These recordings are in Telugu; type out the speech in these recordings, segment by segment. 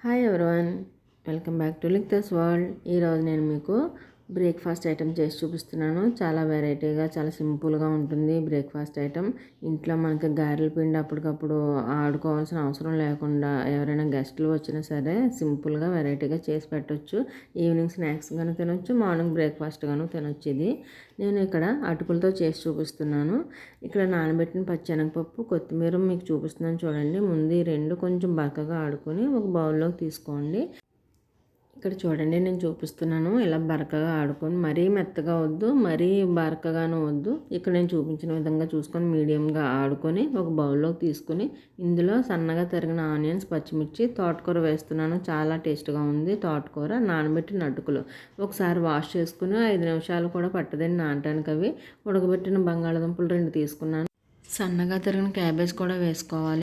Hi everyone welcome back to lick thus world ఈరోజు నేను మీకు బ్రేక్ఫాస్ట్ ఐటమ్ చేసి చూపిస్తున్నాను. చాలా వెరైటీగా చాలా సింపుల్గా ఉంటుంది బ్రేక్ఫాస్ట్ ఐటమ్ ఇంట్లో మనకి గారెల పిండి అప్పటికప్పుడు ఆడుకోవాల్సిన అవసరం లేకుండా ఎవరైనా గెస్టులు వచ్చినా సరే సింపుల్గా వెరైటీగా చేసి పెట్టవచ్చు ఈవినింగ్ స్నాక్స్ గాను తినొచ్చు మార్నింగ్ బ్రేక్ఫాస్ట్ గాను తినొచ్చు ఇది. నేను ఇక్కడ అటుకులతో చేసి చూపిస్తున్నాను. ఇక్కడ నానబెట్టిన పచ్చెనగపప్పు కొత్తిమీర మీకు చూపిస్తున్నాను చూడండి. ముందు ఈ రెండు కొంచెం బక్కగా ఆడుకొని ఒక బౌల్లోకి తీసుకోండి. ఇక్కడ చూడండి నేను చూపిస్తున్నాను. ఇలా బరకగా ఆడుకొని మరీ మెత్తగా వద్దు మరీ బరకగాను వద్దు. ఇక్కడ నేను చూపించిన విధంగా చూసుకొని మీడియంగా ఆడుకొని ఒక బౌల్లోకి తీసుకొని ఇందులో సన్నగా తరిగిన ఆనియన్స్ పచ్చిమిర్చి తోటకూర వేస్తున్నాను. చాలా టేస్ట్గా ఉంది తోటకూర నానబెట్టిన అటుకులు ఒకసారి వాష్ చేసుకుని ఐదు నిమిషాలు కూడా పట్టదండి నానటానికి అవి. ఉడకబెట్టిన బంగాళదుంపలు రెండు తీసుకున్నాను. సన్నగా తరిగిన క్యాబేజ్ కూడా వేసుకోవాలి.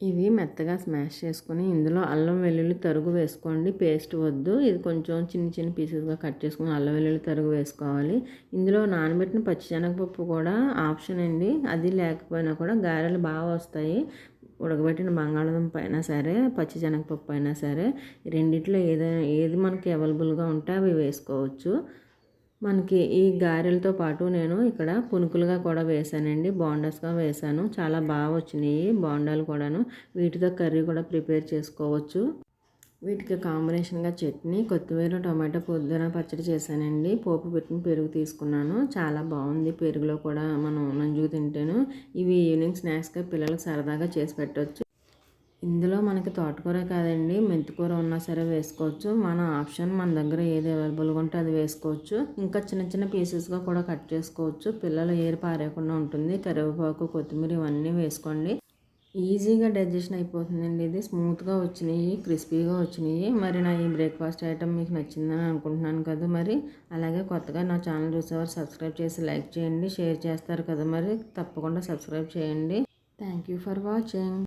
ఇవి మెత్తగా స్మాష్ చేసుకుని ఇందులో అల్లం వెల్లుల్లి తరుగు వేసుకోండి. పేస్ట్ వద్దు. ఇది కొంచెం చిన్న చిన్న పీసెస్గా కట్ చేసుకుని అల్లం వెల్లుల్లి తరుగు వేసుకోవాలి. ఇందులో నానబెట్టిన పచ్చిశనగపప్పు కూడా ఆప్షన్ అండి. అది లేకపోయినా కూడా గారెలు బాగా వస్తాయి. ఉడకబెట్టిన బంగాళదుంప అయినా సరే పచ్చిశనగపప్పు అయినా సరే రెండిట్లో ఏదైనా ఏది మనకి అవైలబుల్గా ఉంటే అవి వేసుకోవచ్చు. మనకి ఈ గారెలతో పాటు నేను ఇక్కడ పునుకులుగా కూడా వేసానండి. బోండాస్గా వేసాను. చాలా బాగా వచ్చినాయి బోండాలు కూడాను. వీటితో కర్రీ కూడా ప్రిపేర్ చేసుకోవచ్చు. వీటికి కాంబినేషన్గా చట్నీ కొత్తిమీర టమాటో పుదీనా పచ్చడి చేశానండి. పోపు పెట్టిన పెరుగు తీసుకున్నాను. చాలా బాగుంది పెరుగులో కూడా మనం నంజుకు తింటాను. ఇవి ఈవినింగ్ స్నాక్స్గా పిల్లలకు సరదాగా చేసి పెట్టవచ్చు ఇందులో మనకి తోటకూర కాదండి. మెంతికూర ఉన్నా సరే వేసుకోవచ్చు. మన ఆప్షన్ మన దగ్గర ఏది అవైలబుల్గా ఉంటే అది వేసుకోవచ్చు. ఇంకా చిన్న చిన్న పీసెస్గా కూడా కట్ చేసుకోవచ్చు. పిల్లలు ఏరు పారేయకుండా ఉంటుంది. కరివేపాకు కొత్తిమీర ఇవన్నీ వేసుకోండి. ఈజీగా డైజెషన్ అయిపోతుందండి ఇది. స్మూత్గా వచ్చినాయి క్రిస్పీగా వచ్చినాయి. మరి నా ఈ బ్రేక్ఫాస్ట్ ఐటమ్ మీకు నచ్చిందని అనుకుంటున్నాను కదా మరి. అలాగే కొత్తగా నా ఛానల్ చూసేవారు సబ్స్క్రైబ్ చేసి లైక్ చేయండి. షేర్ చేస్తారు కదా మరి. తప్పకుండా సబ్స్క్రైబ్ చేయండి. Thank you for watching.